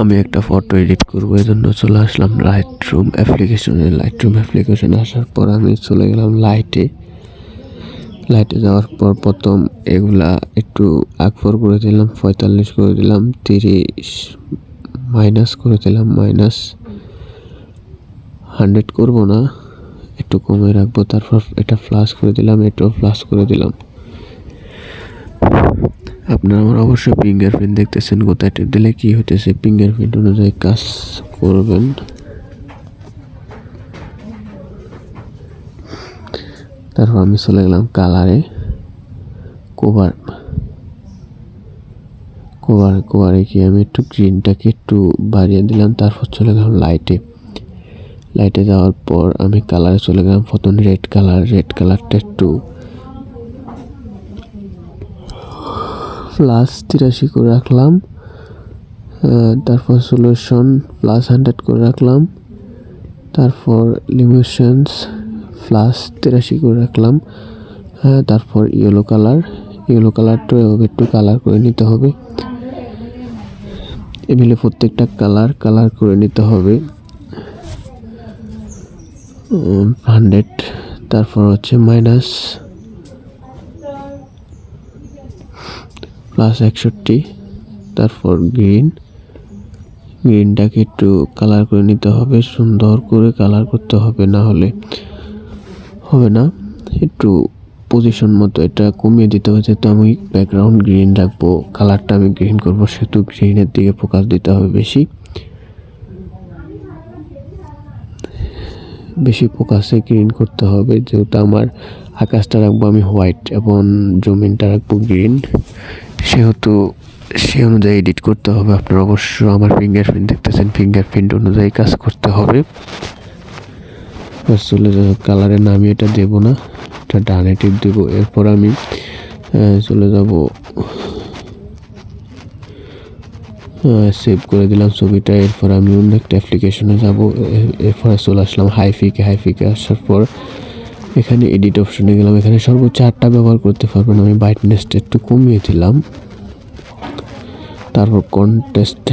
আমি একটা photo edit করব এই জন্য চলে আসলাম লাইট রুম অ্যাপ্লিকেশনে লাইট রুম অ্যাপ্লিকেশনে আসার পর আমি চলে গেলাম লাইটে লাইটে যাওয়ার পর প্রথম এগুলা একটু আকফর করে দিলাম, পঁয়তাল্লিশ করে দিলাম, তিরিশ মাইনাস করে দিলাম মাইনাস হান্ড্রেড করব না। একটু কমে রাখব, তারপর এটা ফ্লাশ করে দিলাম, এটাও ফ্লাশ করে দিলাম। আপনারা আমার অবশ্যই ফিঙ্গারপ্রিন্ট দেখতেছেন, কোথায় টেপ দিলে কী হইতেছে ফিঙ্গারপ্রিন্ট অনুযায়ী কাজ করবেন। তারপর আমি চলে গেলাম কালারে। কোভার কোভার কোভারে কি আমি একটু গ্রিনটাকে একটু বাড়িয়ে দিলাম, তারপর চলে গেলাম লাইটে লাইটে যাওয়ার পর আমি কালারে চলে গেলাম, প্রথম রেড কালার রেড কালারটা একটু প্লাস তিরাশি করে রাখলাম। তারপর সলিউশন প্লাস হান্ড্রেড করে রাখলাম। তারপর লিমিশনস প্লাস তিরাশি করে রাখলাম। তারপর ইয়েলো কালার ইয়েলো কালারটা এভাবে একটু কালার করে নিতে হবে। এমিলে প্রত্যেকটা কালার কালার করে নিতে হবে। হান্ড্রেড তারপর হচ্ছে মাইনাস প্লাস একষট্টি, তারপর গ্রিন গ্রিনটাকে একটু কালার করে নিতে হবে, সুন্দর করে কালার করতে হবে, না হলে হবে না। একটু পজিশন মতো এটা কমিয়ে দিতে হবে, যেহেতু আমি ব্যাকগ্রাউন্ড গ্রিন রাখব কালারটা আমি গ্রিন করব, সেহেতু গ্রিনের দিকে ফোকাস দিতে হবে বেশি। বেশি ফোকাসে গ্রিন করতে হবে, যেহেতু আমার আকাশটা রাখব আমি হোয়াইট এবং জমিনটা রাখব গ্রিন সেহেতু সে অনুযায়ী এডিট করতে হবে। আপনার অবশ্য আমার ফিঙ্গারপ্রিন্ট দেখতেছেন। ফিঙ্গারপ্রিন্ট অনুযায়ী কাজ করতে হবে। চলে যাব কালারে না আমি এটা দেবো না। এটা ডানে টিপ দেবো। এরপর আমি চলে যাব। সেভ করে দিলাম ছবিটা। এরপর আমি অন্য একটা অ্যাপ্লিকেশনে যাব। এরপরে চলে আসলাম হাইফিকে হাইফিকে আসার পর এখানে এডিট অপশনে গেলাম। এখানে সর্বোচ্চ আটটা ব্যবহার করতে পারবেন। আমি ব্রাইটনেসটা একটু কমিয়ে দিলাম। তারপর কন্টেস্ট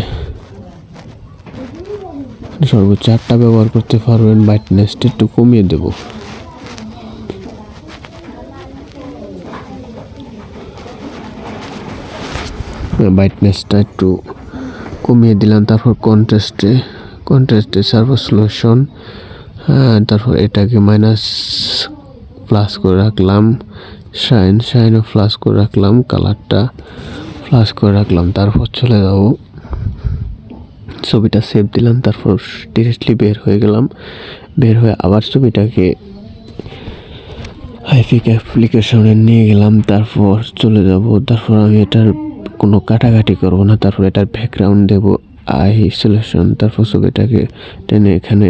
সর্বোচ্চ আটটা ব্যবহার করতে পারবেন। ব্রাইটনেসটা একটু কমিয়ে দেব। ব্রাইটনেসটা একটু কমিয়ে দিলাম। তারপর কন্টেস্টে কন্ট্রাস্টে সার্ভার সলিউশন তারপর এটাকে মাইনাস প্লাস করে রাখলাম। শাইন শাইনও প্লাস করে রাখলাম কালারটা প্লাস করে রাখলাম, তারপর চলে যাব। ছবিটা সেভ দিলাম, তারপর ডিরেক্টলি বের হয়ে গেলাম। বের হয়ে আবার ছবিটাকে হাইফিক অ্যাপ্লিকেশনে নিয়ে গেলাম, তারপর চলে যাব। তারপর আমি এটার কোনো কাটাকাটি করব না, তারপর এটার ব্যাকগ্রাউন্ড দেব। আই সলিউশন তারপর ছবিটাকে টেনে এখানে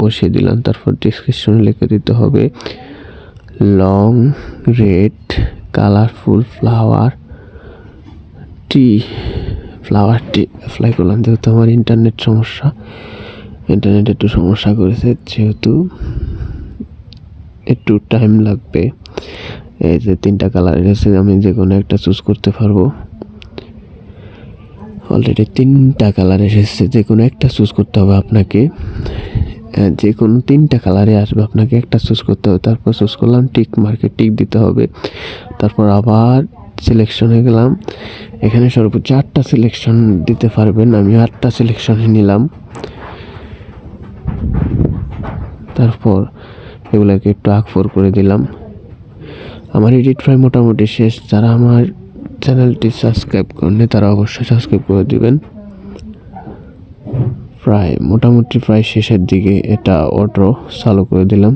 বসিয়ে দিলাম। তারপর ডিসক্রিপশনে লিখে দিতে হবে লং রেড কালারফুল ফ্লাওয়ার টি ফ্লাওয়ার টি অ্যাপ্লাই করলাম যেহেতু আমার ইন্টারনেট সমস্যা। ইন্টারনেট একটু সমস্যা করেছে, যেহেতু একটু টাইম লাগবে। এই যে তিনটা কালার এসেছে, আমি যে কোনো একটা চুজ করতে পারব। অলরেডি তিনটা কালার এসেছে, যে কোনো একটা চুজ করতে হবে আপনাকে। যে কোনো তিনটা কালারে আসবে। আপনাকে একটা চুজ করতে হবে। তারপর চুজ করলাম টিক মার্কে টিক দিতে হবে। তারপর আবার সিলেকশনে গেলাম। এখানে সর্বোচ্চ আটটা সিলেকশন দিতে পারবেন। আমি আটটা সিলেকশনে নিলাম। তারপর এগুলাকে একটু আকফর করে দিলাম। আমার এডিট প্রায় মোটামুটি শেষ। যারা আমার চ্যানেলটি সাবস্ক্রাইব করেনি তারা অবশ্যই সাবস্ক্রাইব করে দিবেন। প্রায় মোটামুটি প্রায় শেষের দিকে এটা অটো চালু করে দিলাম।